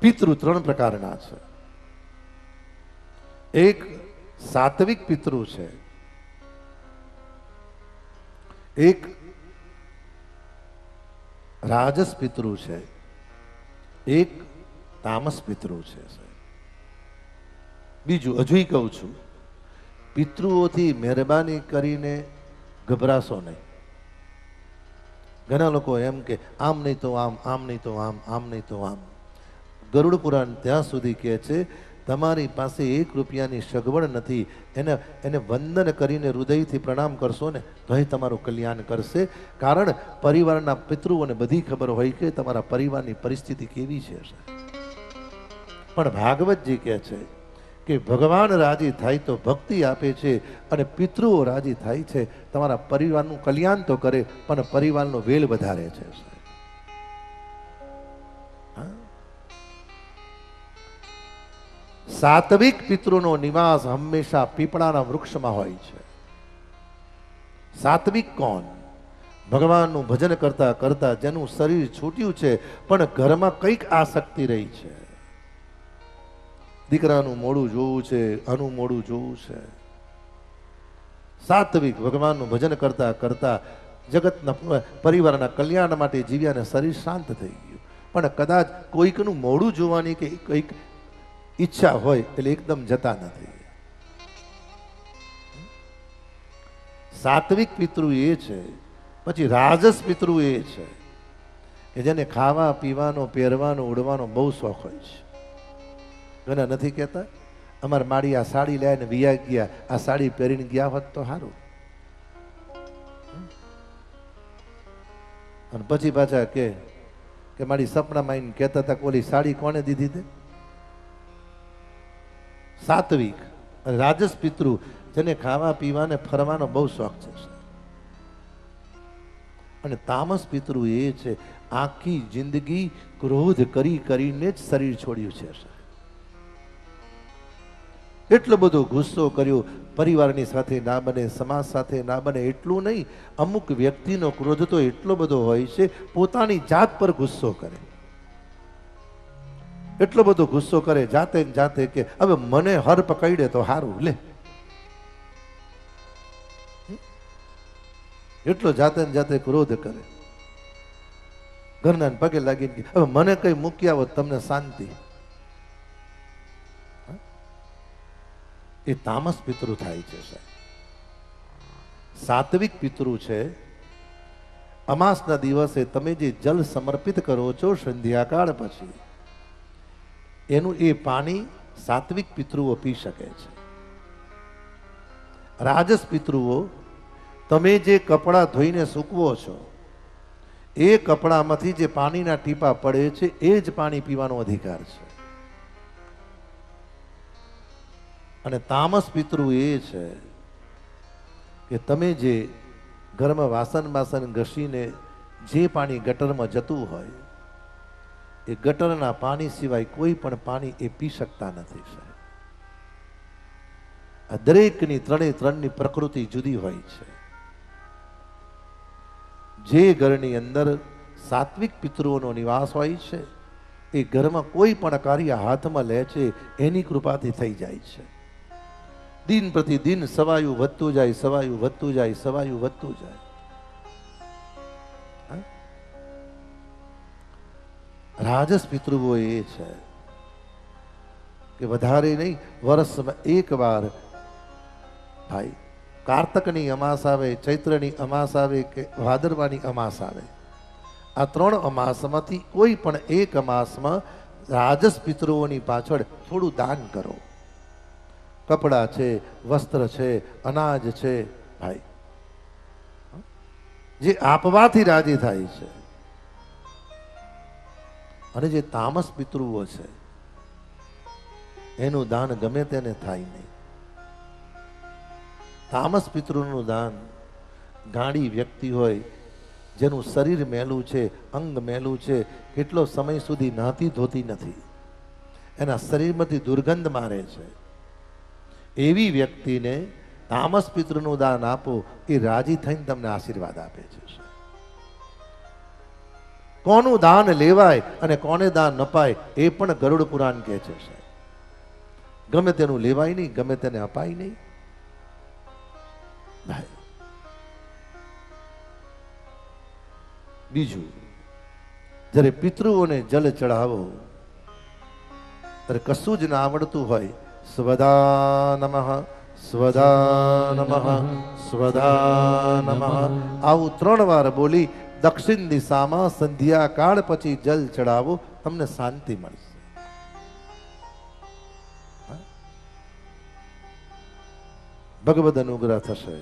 પિતૃ ત્રણ પ્રકારના છે. એક સાત્વિક પિતૃ છે. એક રાજસ પિતૃ છે. એક તામસ પિતૃ છે બીજું હજુય કહું છું, પિતૃઓથી મહેરબાની કરીને ગભરાશો નહીં. ઘણા લોકો એમ કે, આમ નહીં તો આમ આમ નહીં તો આમ આમ નહીં તો આમ. ગરુડ પુરાણ ત્યાં સુધી કહે છે, તમારી પાસે એક રૂપિયાની સગવડ નથી. એને એને વંદન કરીને હૃદયથી પ્રણામ કરશો ને, તો એ તમારું કલ્યાણ કરશે. કારણ પરિવારના પિતૃઓને બધી ખબર હોય કે તમારા પરિવારની પરિસ્થિતિ કેવી છે પણ ભાગવતજી કહે છે કે ભગવાન રાજી થાય તો ભક્તિ આપે છે અને પિતૃઓ રાજી થાય છે. તમારા પરિવારનું કલ્યાણ તો કરે, પણ પરિવારનો વેલ વધારે છે સાત્વિક પિતૃનો નિવાસ હંમેશા પીપળાના વૃક્ષમાં હોય છે. સાત્વિક કોણ? ભગવાનનું ભજન કરતા કરતા જેનું શરીર છૂટ્યું છે, પણ ઘરમાં કંઈક આસક્તિ રહી છે. દીકરાનું મોડું જોવું છે, આનું મોડું જોવું છે. સાત્વિક ભગવાનનું ભજન કરતા કરતા જગતના પરિવારના કલ્યાણ માટે જીવ્યા અને શરીર શાંત થઈ ગયું. પણ કદાચ કોઈકનું મોડું જોવાની કે કંઈક ઈચ્છા હોય એટલે એકદમ જતા નથી. સાત્વિક પિતૃ એ છે, પછી રાજસ પિતૃ એ છે, કે જેને ખાવા, પીવાનો, પહેરવાનો, ઉડવાનો બહુ શોખ હોય છે. ઘણા નથી કહેતા? અમારે માડી આ સાડી લઈને વિયા ગયા, આ સાડી પહેરીને ગયા હોત તો સારું અને પછી પાછા કે મારી સપનામાં આવીને કહેતા હતા કે ઓલી સાડી કોને દીધી તે? સાત્વિક રાજસ પિતૃ, જેને ખાવા, પીવાને, ફરવાનો બહુ શોખ છે. અને તામસ પિતૃ એ છે, આખી જિંદગી ક્રોધ કરી કરીને જ શરીર છોડ્યું છે એટલો બધો ગુસ્સો કર્યો, પરિવારની સાથે ના બને, સમાજ સાથે ના બને, એટલું નહીં, અમુક વ્યક્તિનો ક્રોધ તો એટલો બધો હોય છે, પોતાની જાત પર ગુસ્સો કરે. એટલો બધો ગુસ્સો કરે જાતે જાતે કે, હવે મને હર પકડે તો હારું, લે. એટલો જાતે જાતે ક્રોધ કરે. ઘરના પગે લાગીને હવે મને કઈ મૂકી આવો તમને શાંતિ. એ તામસ પિતૃ થાય છે સાહેબ. સાત્વિક પિતૃ છે. અમાસના દિવસે તમે જે જલ સમર્પિત કરો છો સંધ્યાકાળ પછી એનું એ પાણી સાત્વિક પિતૃઓ પી શકે છે. રાજસ પિતૃઓ, તમે જે કપડાં ધોઈને સૂકવો છો, એ કપડામાંથી જે પાણીના ટીપા પડે છે, એ જ પાણી પીવાનો અધિકાર છે. અને તામસ પિતૃ એ છે કે તમે જે ઘરમાં વાસણ બાસન ઘસીને જે પાણી ગટરમાં જતું હોય એ ગટરના પાણી સિવાય કોઈ પણ પાણી એ પી શકતા નથી, સાહેબ. આ દરેકની ત્રણે ત્રણની પ્રકૃતિ જુદી હોય છે. જે ઘરની અંદર સાત્વિક પિતૃઓનો નિવાસ હોય છે, એ ઘરમાં કોઈ પણ કાર્ય હાથમાં લે છે, એની કૃપાથી થઈ જાય છે. દિન પ્રતિદિન સવાયું વધતું જાય, સવાયું વધતું જાય, સવાયું વધતું જાય. રાજસ પિતૃઓ એ છે કે વધારે નહીં વર્ષમાં એક વાર ભાઈ કારતકની અમાસ આવે ચૈત્રની અમાસ આવે કે ભાદરવાની અમાસ આવે આ ત્રણ અમાસમાંથી કોઈ પણ એક અમાસમાં રાજસ પિતૃઓની પાછળ થોડું દાન કરો કપડાં છે વસ્ત્ર છે અનાજ છે ભાઈ જે આપવાથી રાજી થાય છે અને જે તામસ પિતૃઓ છે, એનું દાન ગમે તેને થાય નહીં. તામસ પિતૃનું દાન ગાડી વ્યક્તિ હોય, જેનું શરીર મેલું છે, અંગ મેલું છે, કેટલો સમય સુધી નાતી ધોતી નથી, એના શરીરમાંથી દુર્ગંધ મારે છે, એવી વ્યક્તિને તામસ પિતૃનું દાન આપો, એ રાજી થઈને તમને આશીર્વાદ આપે છે કોનું દાન લેવાય અને કોને દાન નપાય એ પણ ગરુડ પુરાણ કહે છે. ગમે તેનું લેવાય નહીં, ગમે તેને અપાય નહીં બીજું, જ્યારે પિતૃઓને જલ ચઢાવો, ત્યારે કશું જ ના આવડતું હોય, સ્વદા નમઃ સ્વદા નમઃ સ્વદા નમઃ આવું ત્રણ વાર બોલી દક્ષિણ દિશામાં સંધ્યા કાળ પછી જલ ચડાવો તમને શાંતિ મળશે? ભગવદ અનુગ્રહ થશે